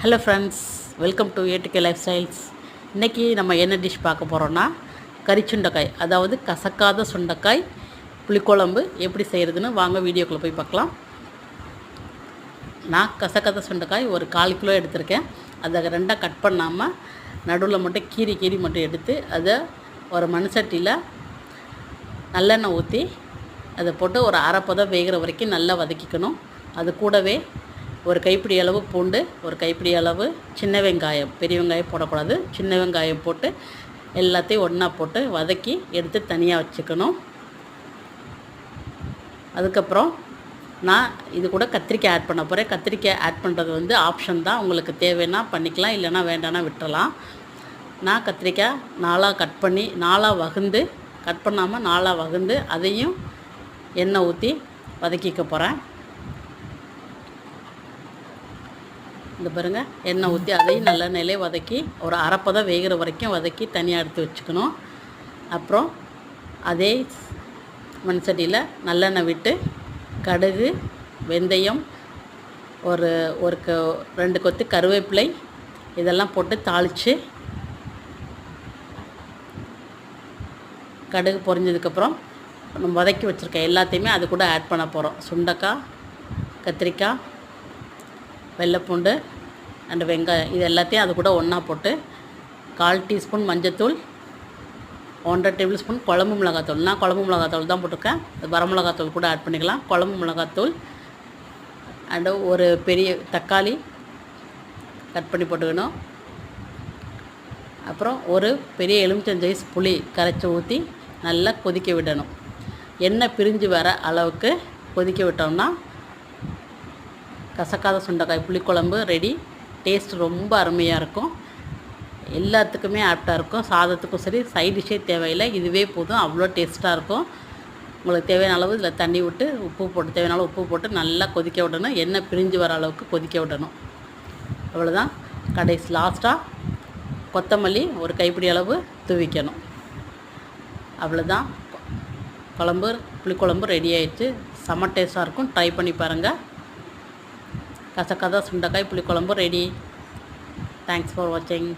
Hello friends welcome to ஏட்டுகே life styles இன்றைக்கி நம்ம என்ன டிஷ் பார்க்க போகிறோன்னா கறிச்சுண்டைக்காய் அதாவது கசக்காத சுண்டைக்காய் புளிக்குழம்பு எப்படி செய்கிறதுன்னு வாங்க வீடியோக்குள்ளே போய் பார்க்கலாம். நான் கசக்காத சுண்டைக்காய் ஒரு கால் கிலோ எடுத்திருக்கேன். அதை ரெண்டாக கட் பண்ணாமல் நடுவில் மட்டும் கீரி கீரி மட்டும் எடுத்து அதை ஒரு மண் சட்டியில் நல்லெண்ணெய் ஊற்றி அதை போட்டு ஒரு அரைப்பதம் வேகிற வரைக்கும் நல்லா வதக்கிக்கணும். அது கூடவே ஒரு கைப்பிடி அளவு பூண்டு ஒரு கைப்பிடி அளவு சின்ன வெங்காயம். பெரிய வெங்காயம் போடக்கூடாது. சின்ன வெங்காயம் போட்டு எல்லாத்தையும் ஒன்றா போட்டு வதக்கி எடுத்து தனியாக வச்சுக்கணும். அதுக்கப்புறம் நான் இது கூட கத்திரிக்காய் ஆட் பண்ண போகிறேன் கத்திரிக்காய் ஆட் பண்ணுறது வந்து ஆப்ஷன் தான். உங்களுக்கு தேவைன்னா பண்ணிக்கலாம். இல்லைன்னா வேண்டாம்னா விட்டுறலாம். நான் கத்திரிக்காய் நாலாக கட் பண்ணி நாலாக வகுந்து கட் பண்ணாமல் நாலாக வகுந்து அதையும் எண்ணெய் ஊற்றி வதக்கிக்க போகிறேன் இந்த பாருங்கள் எண்ணெய் ஊற்றி அதையும் நல்ல நிலையை வதக்கி ஒரு அரைப்பதம் வேகிற வரைக்கும் வதக்கி தனியாக எடுத்து வச்சுக்கணும். அப்புறம் அதே மண் சட்டியில் நல்லெண்ணெய் விட்டு கடுகு வெந்தயம் ஒரு ஒரு க ரெண்டு கொத்து கருவேப்பிலை இதெல்லாம் போட்டு தாளித்து கடுகு பொரிஞ்சதுக்கப்புறம் நம்ம வதக்கி வச்சுருக்க எல்லாத்தையுமே அது கூட ஆட் பண்ண போகிறோம் சுண்டக்காய் கத்திரிக்காய் வெள்ளைப்பூண்டு அண்டு வெங்காயம் இது எல்லாத்தையும் அது கூட ஒன்றா போட்டு கால் டீஸ்பூன் மஞ்சத்தூள் ஒன்றரை டேபிள் ஸ்பூன் குழம்பு மிளகாத்தூள். நான் குழம்பு மிளகாத்தூள் தான் போட்டிருக்கேன். வரமிளகாத்தூள் கூட ஆட் பண்ணிக்கலாம். குழம்பு மிளகாத்தூள் அண்டு ஒரு பெரிய தக்காளி கட் பண்ணி போட்டுக்கணும் அப்புறம் ஒரு பெரிய எலுமிச்சஞ்சைஸ் புளி கரைச்சி ஊற்றி நல்லா கொதிக்க விடணும். எண்ணெய் பிரிஞ்சு வர அளவுக்கு கொதிக்க விட்டோம்னா கசக்காத சுண்டைக்காய் புளிக்குழம்பு ரெடி டேஸ்ட் ரொம்ப அருமையாக இருக்கும். எல்லாத்துக்குமே ஆப்டாக இருக்கும். சாதத்துக்கும் சரி சைட் டிஷ்ஷே தேவையில்லை. இதுவே போதும். அவ்வளோ டேஸ்ட்டாக இருக்கும். உங்களுக்கு தேவையான அளவு இதில் தண்ணி விட்டு உப்பு போட்டு தேவையான அளவு உப்பு போட்டு நல்லா கொதிக்க விடணும். எண்ணெய் பிரிஞ்சு வர அளவுக்கு கொதிக்க விடணும். அவ்வளோதான் கடைசி லாஸ்ட்டாக கொத்தமல்லி ஒரு கைப்பிடி அளவு தூவிக்கணும். அவ்வளோதான் குழம்பு புளிக்குழம்பு ரெடி ஆயிடுச்சு. செம்ம டேஸ்ட்டாக இருக்கும். ட்ரை பண்ணி பாருங்கள் கசக்கதா சுண்டைக்காய் புளிக்குழம்பு ரெடி தேங்க்ஸ் ஃபார் வாட்சிங்